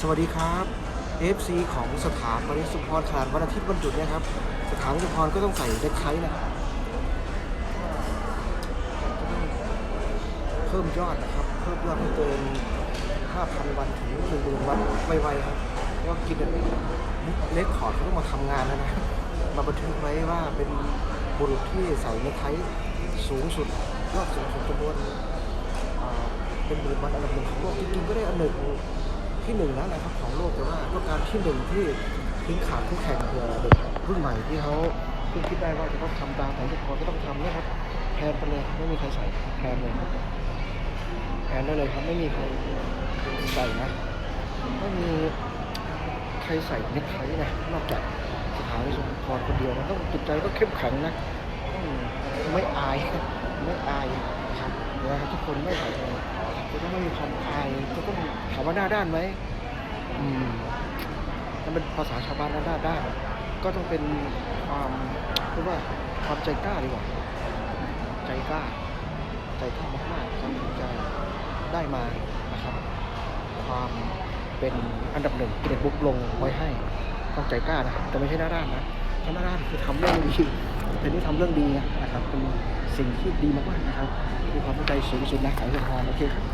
สวัสดีครับ FC ของสถานบริสุพรขาดวันอาทิตย์วันหยุดเนะครับ สถานบริสุพรก็ต้องใส่เด็กไทนะครับเพิ่มยอดนะครับ เพิ่มยอดให้เกิน5,000 วันถึง1 0,000วันไวๆครับก็กินเล็กขอร์ดเขาต้องมาทำงานแล้วนะ มาบันทึกไว้ว่าเป็นบุรุษที่ใส่เน็กไทสูงสุดยอดสูงสุดจำนวนเป็นหมื่นวันอันดับหนึ่งของโลกจริงๆก็ได้อันหนึ่ง ที่หนึ่งแล้วนะครับของโลกแต่ว่าต้องการที่หนึ่งที่ทิ้งขาดคู่แข่งเผื่อเด็กรุ่นใหม่ที่เขาเพิ่งคิดได้ว่าจะต้องทำตามของทุกคนก็ต้องทำนะครับแทนไปเลยไม่มีใครใส่แทนเลยแทนได้เลยครับไม่มีใครใส่นะไม่มีใครใส่เน็กไทนะนอกจากสถานีสมพรคนเดียวนะต้องจิตใจก็เข้มแข็งนะไม่อายไม่อายครับนะครับทุกคนไม่ใส่เลยจะต้องไม่มีความ ถามว่าหน้าด้านไหมอืมถ้าเป็นภาษาชาวบ้านหน้าด้าน ก็ต้องเป็นความเรียกว่าความใจกล้าดีกว่า ใจกล้า ใจกล้ามากๆความถึงจะได้มานะครับ ความเป็นอันดับหนึ่งเกินบุ๊กลงไว้ให้ต้องใจกล้านะแต่ไม่ใช่หน้าด้านนะถ้าหน้าด้านคือทำเรื่องดีเป็นที่ทำเรื่องดีนะครับเป็นสิ่งที่ดีมากๆนะครับมีความตั้งใจสูงสุดนะขายเงินทองโอเคครับ